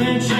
been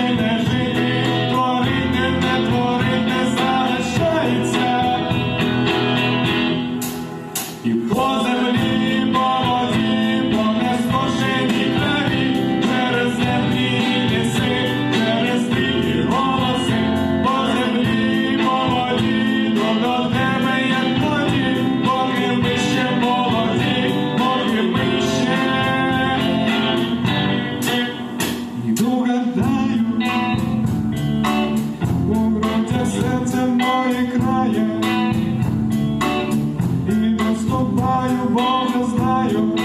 маю, бо знаю.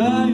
dai